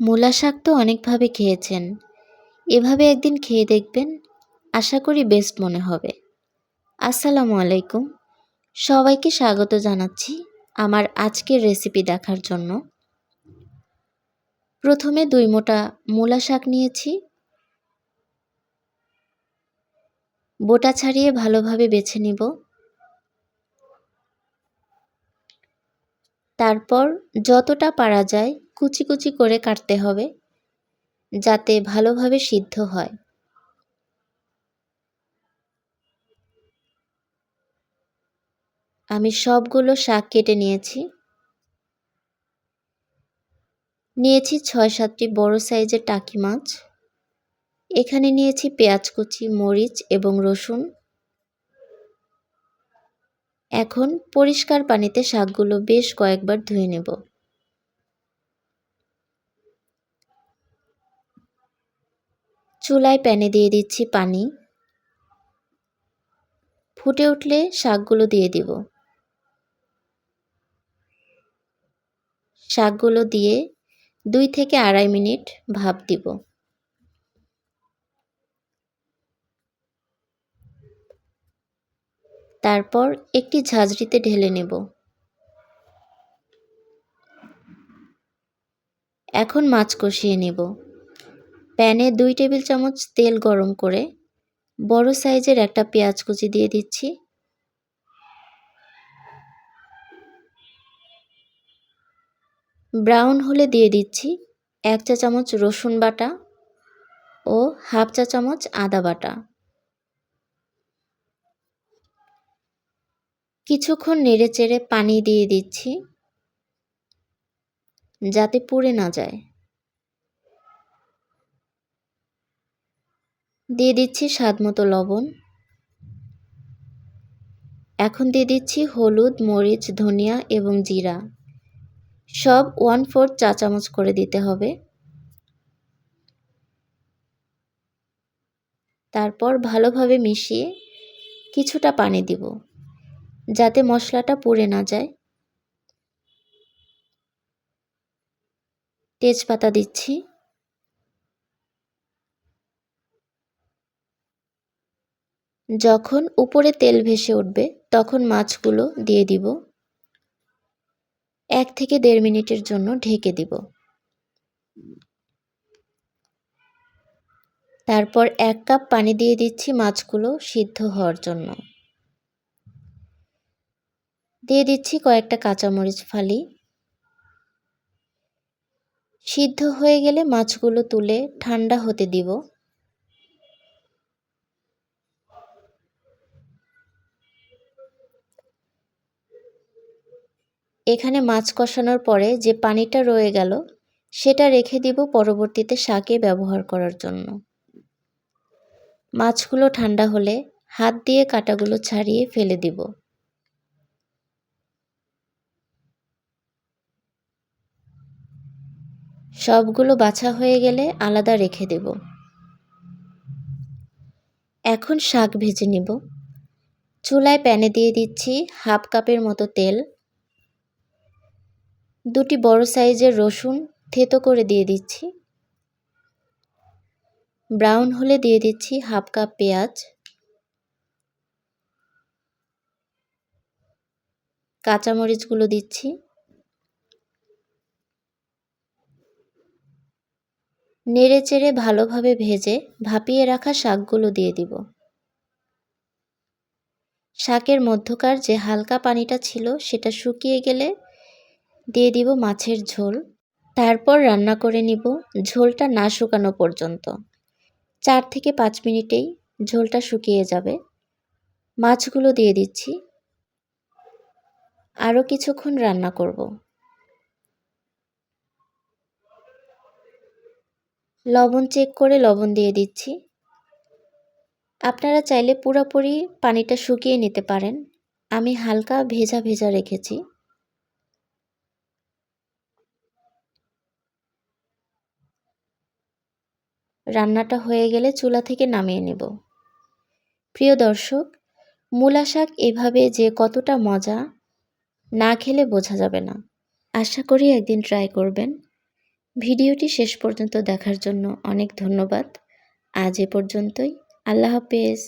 মূলা শাক তো অনেকভাবে খেয়েছেন। এভাবে একদিন খেয়ে দেখবেন, আশা করি বেস্ট মনে হবে। আসসালামু আলাইকুম। সবাইকে স্বাগত জানাচ্ছি আমার আজকের রেসিপি দেখার জন্য। প্রথমে দুই মোটা মূলা শাক নিয়েছি। বোটা ছাড়িয়ে ভালোভাবে বেছে নিব। তারপর যতটা পারা যায় কুচি কুচি করে কাটতে হবে যাতে ভালোভাবে সিদ্ধ হয়। আমি সবগুলো শাক কেটে নিয়েছি। নিয়েছি ছয় সাতটি বড় সাইজের টাকি মাছ। এখানে নিয়েছি পেঁয়াজ কুচি, মরিচ এবং রসুন। এখন পরিষ্কার পানিতে শাকগুলো বেশ কয়েকবার ধুয়ে নেব। চুলায় প্যানে দিয়ে দিচ্ছি পানি। ফুটে উঠলে শাকগুলো দিয়ে দিব। শাকগুলো দিয়ে দুই থেকে আড়াই মিনিট ভাপ দিব। তারপর একটি ঝাঁঝরিতে ঢেলে নেব। এখন মাছ কষিয়ে নেব। প্যানে দুই টেবিল চামচ তেল গরম করে বড় সাইজের একটা পেঁয়াজ কুচি দিয়ে দিচ্ছি। ব্রাউন হলে দিয়ে দিচ্ছি এক চা চামচ রসুন বাটা ও হাফ চা চামচ আদা বাটা। কিছুক্ষণ নেড়ে চেড়ে পানি দিয়ে দিচ্ছি যাতে পুড়ে না যায়। দিয়ে দিচ্ছি স্বাদ মতো লবণ। এখন দিয়ে দিচ্ছি হলুদ, মরিচ, ধনিয়া এবং জিরা। সব ওয়ান ফোর্থ চা চামচ করে দিতে হবে। তারপর ভালোভাবে মিশিয়ে কিছুটা পানি দিব, যাতে মশলাটা পুড়ে না যায়। তেজপাতা দিচ্ছি। যখন উপরে তেল ভেসে উঠবে, তখন মাছগুলো দিয়ে দিব। এক থেকে দেড় মিনিটের জন্য ঢেকে দিব। তারপর এক কাপ পানি দিয়ে দিচ্ছি মাছগুলো সিদ্ধ হওয়ার জন্য। দিয়ে দিচ্ছি কয়েকটা কাঁচামরিচ ফালি। সিদ্ধ হয়ে গেলে মাছগুলো তুলে ঠান্ডা হতে দিব। এখানে মাছ কষানোর পরে যে পানিটা রয়ে গেল, সেটা রেখে দিব পরবর্তীতে শাকে ব্যবহার করার জন্য। মাছগুলো ঠান্ডা হলে হাত দিয়ে কাটাগুলো ছাড়িয়ে ফেলে দিব। সবগুলো বাছা হয়ে গেলে আলাদা রেখে দেব। এখন শাক ভেজে নিব। চুলায় প্যানে দিয়ে দিচ্ছি হাফ কাপের মতো তেল। দুটি বড় সাইজের রসুন থেতো করে দিয়ে দিচ্ছি। ব্রাউন হলে দিয়ে দিচ্ছি হাফ কাপ পেঁয়াজ। কাঁচামরিচগুলো দিচ্ছি। নেড়ে চেড়ে ভালোভাবে ভেজে ভাপিয়ে রাখা শাকগুলো দিয়ে দিব। শাকের মধ্যকার যে হালকা পানিটা ছিল সেটা শুকিয়ে গেলে দিয়ে দিব মাছের ঝোল। তারপর রান্না করে নিব ঝোলটা না শুকানো পর্যন্ত। চার থেকে পাঁচ মিনিটেই ঝোলটা শুকিয়ে যাবে। মাছগুলো দিয়ে দিচ্ছি। আরও কিছুক্ষণ রান্না করব। লবণ চেক করে লবণ দিয়ে দিচ্ছি। আপনারা চাইলে পুরোপুরি পানিটা শুকিয়ে নিতে পারেন। আমি হালকা ভেজা ভেজা রেখেছি। রান্নাটা হয়ে গেলে চুলা থেকে নামিয়ে নেব। প্রিয় দর্শক, মূলা শাক এভাবে যে কতটা মজা, না খেলে বোঝা যাবে না। আশা করি একদিন ট্রাই করবেন। ভিডিওটি শেষ পর্যন্ত দেখার জন্য অনেক ধন্যবাদ। আজ এ পর্যন্তই। আল্লাহ হাফেজ।